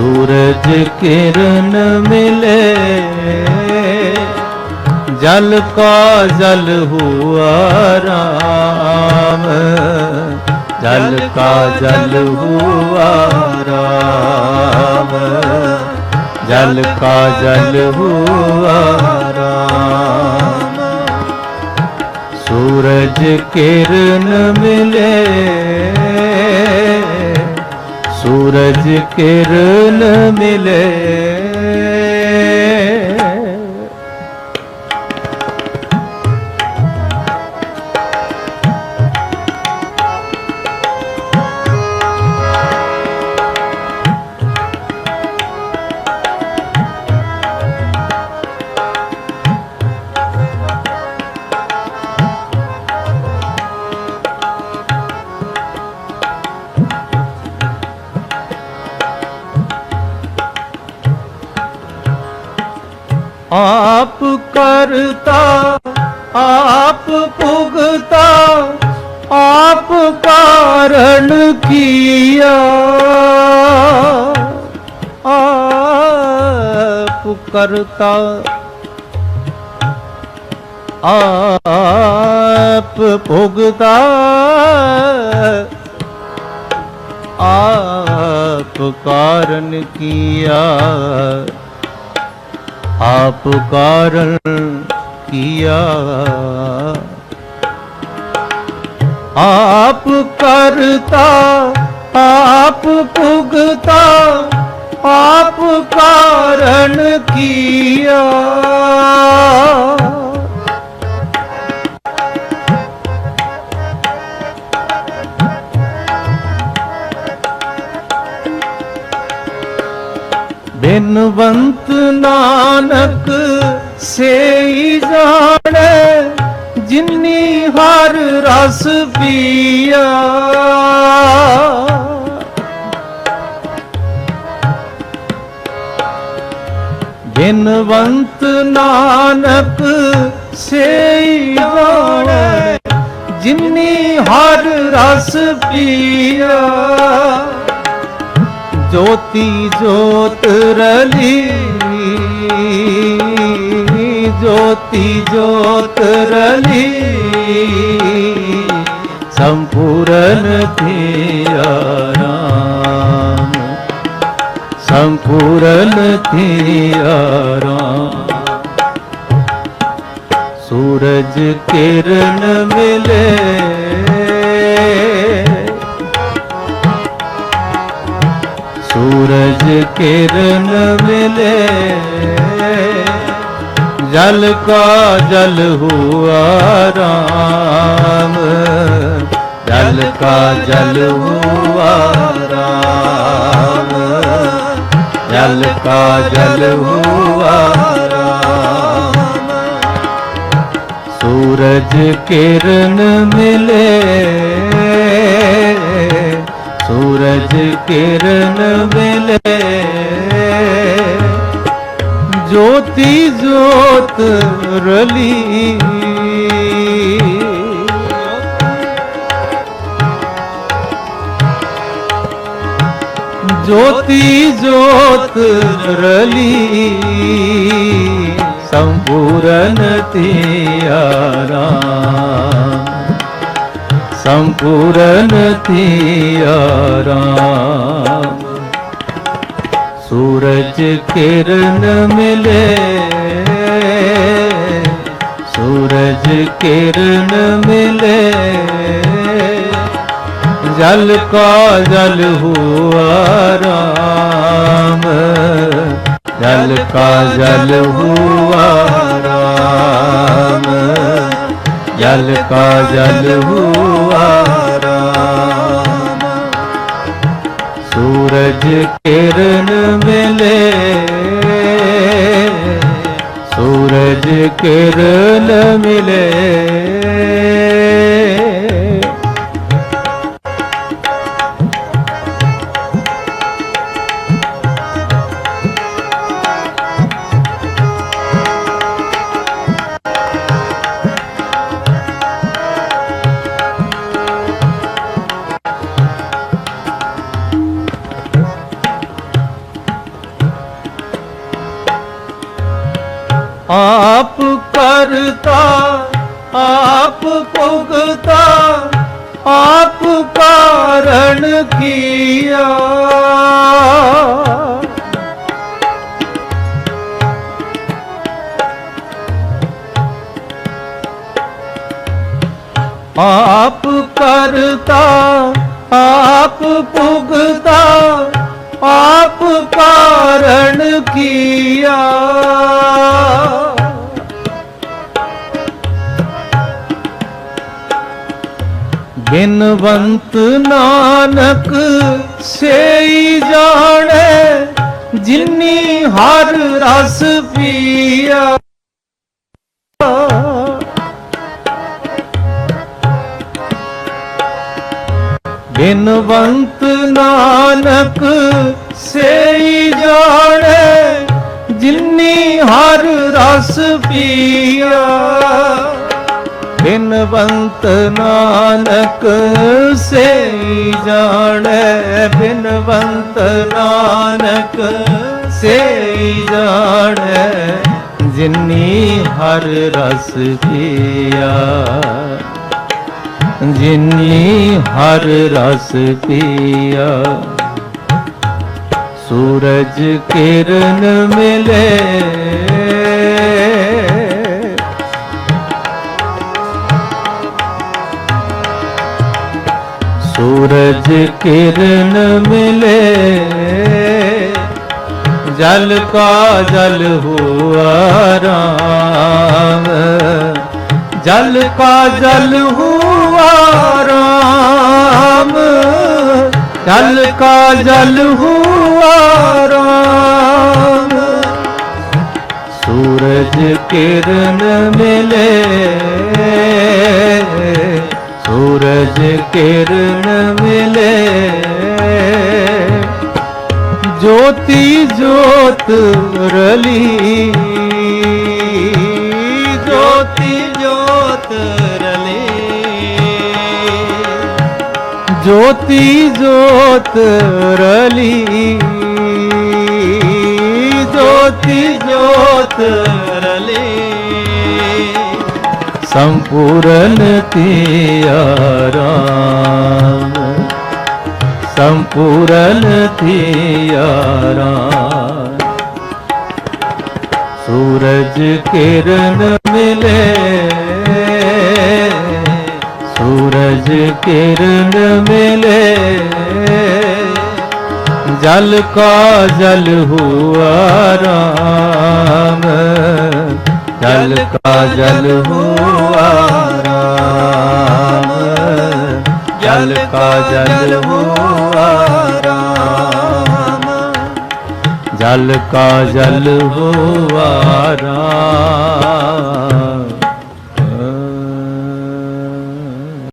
ਸੂਰਜ ਕਿਰਨ ਮਿਲੇ। ਜਲ ਕਾ ਜਲ ਹੁਆ ਰਾਮ। ਜਲ ਕਾ ਜਲ ਹੁਆ ਰਾਮ। ਜਲ ਕਾ ਜਲ ਹੁਆ ਰਾਮ। ਸੂਰਜ ਕਿਰਨ ਮਿਲੇ। ਸੂਰਜ ਕਿਰਨ ਮਿਲੇ। ਆਪ ਕਰਤਾ ਆਪ ਭੁਗਤਾ ਆਪ ਕਾਰਨ ਕੀਆ। ਆਪ ਕਰਤਾ ਆਪ ਭੁਗਤਾ ਆਪ ਕਾਰਨ ਕੀਆ। ਆਪ ਕਾਰਨ ਕੀਆ। ਆਪ ਕਰਤਾ ਆਪ ਭੁਗਤਾ ਆਪ ਕਾਰਨ ਕੀਆ। ਬਿਨਵੰਤ ਨਾਨਕ ਸੇਈ ਜਾਣੈ, ਜਿਨੀ ਹਰ ਰਸ ਪੀਆ। ਬਿਨਵੰਤ ਨਾਨਕ ਸੇਈ ਜਾਣੈ, ਜਿਨੀ ਹਰ ਰਸ ਪੀਆ। ਜੋਤੀ ਜੋਤ ਰਲੀ ਜੋਤੀ ਜੋਤ ਰਲੀ ਸੰਪੂਰਨ ਥਿਆ ਰਾਮ ਸੰਪੂਰਨ ਥਿਆ ਰਾਮ ਸੂਰਜ ਕਿਰਨ ਮਿਲੇ ਸੂਰਜ ਕਿਰਨ ਮਿਲੇ। ਜਲ ਕਾ ਜਲ ਹੁਆ ਰਾਮ। ਜਲ ਕਾ ਜਲ ਹੁਆ ਰਾਮ। ਜਲ ਕਾ ਜਲ ਹੁਆ ਰਾਮ। ਸੂਰਜ ਕਿਰਨ ਮਿਲੇ। ਸੂਰਜ ਕਿਰਨ ਜੋਤੀ ਜੋਤ ਰਲੀ। ਜੋਤੀ ਜੋਤ ਰਲੀ। ਸੰਪੂਰਨ ਤੇਰਾ ਸੰਪੂਰਨ ਤੇਰਾ ਸੂਰਜ ਕਿਰਨ ਮਿਲੇ। ਸੂਰਜ ਕਿਰਨ ਮਿਲੇ। ਜਲ ਕਾ ਜਲ ਹੁਆ ਰਾਮ। ਜਲ ਕਾ ਜਲ ਹੁਆ ਰਾਮ। ਜਲ ਕਾ ਜਲ ਹੁਆ ਰਾਮ। ਸੂਰਜ ਕਿਰਨ ਮਿਲੇ। ਸੂਰਜ ਕਿਰਨ ਮਿਲੇ। ਆਪ ਕਰਤਾ ਆਪ ਭੁਗਤਾ ਆਪ ਕਾਰਨ ਕੀਆ। ਆਪ ਕਰਤਾ ਆਪ ਭੁਗਤਾ ਆਪ ਕਾਰਨ ਕੀਆ। ਬਿਨਵੰਤ ਨਾਨਕ ਸੇਈ ਜਾਣੈ ਜਿਨੀ ਹਰ ਰਸ ਪੀਆ। ਬਿਨਵੰਤ ਨਾਨਕ ਸੇਈ ਜਾਣੈ, ਜਿਨੀ ਹਰ ਰਸ ਪੀਆ। ਬਿਨਵੰਤ ਨਾਨਕ ਸੇਈ ਜਾਣੈ, ਬਿਨਵੰਤ ਨਾਨਕ ਸੇਈ ਜਾਣੈ, ਜਿਨੀ ਹਰ ਰਸ ਪੀਆ। ਜਿਨੀ ਹਰ ਰਸ ਪੀਆ। ਸੂਰਜ ਕਿਰਨ ਮਿਲੇ। ਸੂਰਜ ਕਿਰਨ ਮਿਲੇ। ਜਲ ਕਾ ਜਲ ਹੁਆ ਰਾਮ। ਜਲ ਕਾ ਜਲ ਹੁਆ ਰਾਮ ਜਲ ਕਾ ਜਲ ਹੁਆ ਰਾਮ ਸੂਰਜ ਕਿਰਨ ਮਿਲੇ। ਸੂਰਜ ਕਿਰਨ ਮਿਲੇ। ਜੋਤੀ ਜੋਤ ਰਲੀ। ਜੋਤੀ ਜੋਤ ਜੋਤੀ ਜੋਤ ਰਲੀ ਜੋਤੀ ਜੋਤ ਰਲੀ ਸੰਪੂਰਨ ਤੀਆ ਰਾਮ ਸੰਪੂਰਨ ਤੀਆ ਰਾਮ ਸੂਰਜ ਕਿਰਨ ਮਿਲੇ ਸੂਰਜ ਕਿਰਨ ਮਿਲੇ। ਜਲ ਕਾ ਜਲ ਹੁਆ ਰਾਮ। ਜਲ ਕਾ ਜਲ ਹੁਆ ਰਾਮ। ਜਲ ਕਾ ਜਲ ਹੁਆ ਰਾਮ। ਜਲ ਕਾ ਜਲ ਹੁਆ ਰਾਮ।